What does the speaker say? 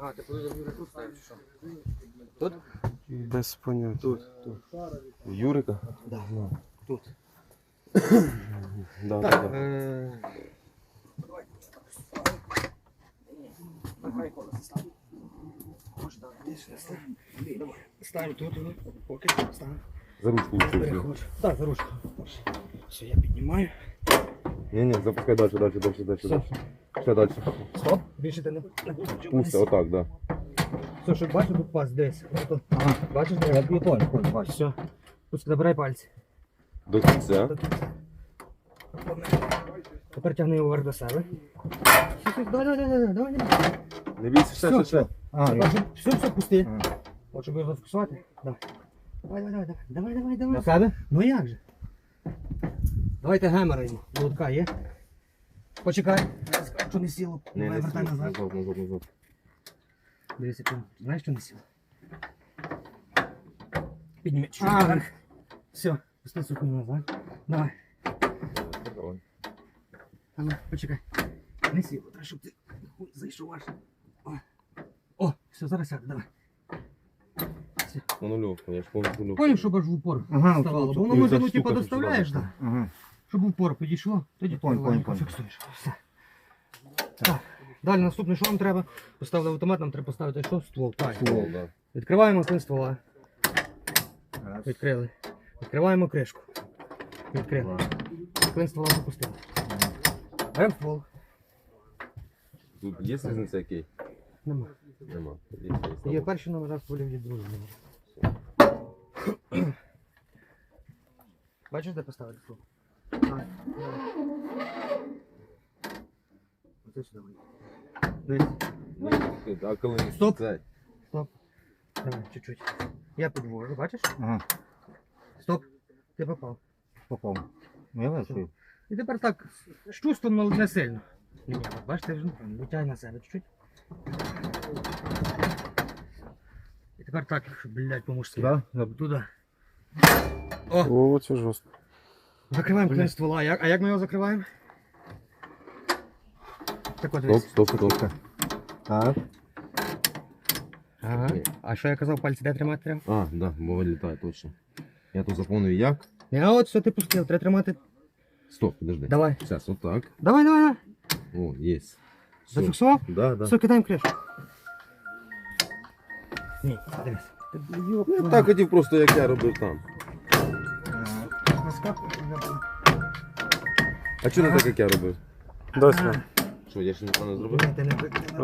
А, ти коли вже тут що? Тут? Без поняття. Тут, тут. Юрика? Да, ну, тут. Да, Так, да, да. е... Ставлю тут, тут, поки ставлю. За ручку лучше. Переходжу. Так, за ручку. Все, я піднімаю. Ні, ні, запускай далі, далі, далі, далі, Все. Далі. Далі. Стоп. Більше ти не... Пусти, отак, да. Все, щоб бачив, тут пас десь. Ото. Ага. Бачиш, Я де? понял, понял, бачу. Все. Пусть забирай пальці. До кінця. До. Тепер тягни його вверх до себе. Все, все, давай, давай, давай, давай, давай. Не бійся, ще, ще, ще. А, Тепер, щоб- Все, все, пусти. Ага. От, щоб його зафіксувати. Давай. Давай, давай, давай, давай, давай, давай. на себе? Ну як же? Давайте гемера йому. Лутка є. Почекай. Що не сіло. Ні, Давай, не вертай сіло. назад. Назад, назад, назад. Дивися, ти знаєш, що не сіло? Підніми чуть А. вверх. Все, пусти суху назад. Давай. Давай. А ну, почекай. Не сіло, треба, щоб ти хуй зайшов аж. О, О все, зараз сяде, давай. Все. На нульовку, я ж повністю нульовку. Поняв, щоб аж в упор Ага, ставало. от- Бо воно от може, ця ну, штука типу, тут доставляєш, сюди. да. Ага. Щоб упор підійшло, тоді понял, легенько понял. фіксуєш. Все. Так. Далі наступне, що нам треба? Поставили автомат, нам треба поставити що? Ствол. Так. Ствол, да. Відкриваємо клин ствола. Раз. Відкрили. Відкриваємо кришку. Відкрили. Два. Клин ствола запустили. Беремо ствол. Тут є різниця який? Нема. Нема. Є, є, Є перший номер, стволів є другий номер. Бачиш, де поставити ствол? Давай. Оце сюди вийде. А коли Стоп. Стоп. Давай, чуть-чуть. Я підвожу, бачиш? Ага. Стоп. Ти попав. Попав. Ну я бачу. І тепер так, з чувством, але не сильно. Ні, ні, от Бачите, вже витягай на себе чуть-чуть. І тепер так, блядь, по-мужськи. Да? Туди. О, О, це жорстко. закриваємо клин ствола. Як, а як ми його закриваємо? Так от Стоп, дивись. стоп, стоп. Так. Ага. А що я казав, пальці де тримати треба? А, да, бо вилітає точно. Я тут заповнив як. Ні, а от все ти пустив, треба тримати. Стоп, подожди. Давай. Зараз, отак. Давай, давай, давай. О, є. Все. Зафіксував? Да, да. Все, кидаємо кришку. Ні, дивись. Я так хотів просто, як я робив там. А чого не так, як я робив? Досі. Що, я ще нічого не зробив? Ні, ти не-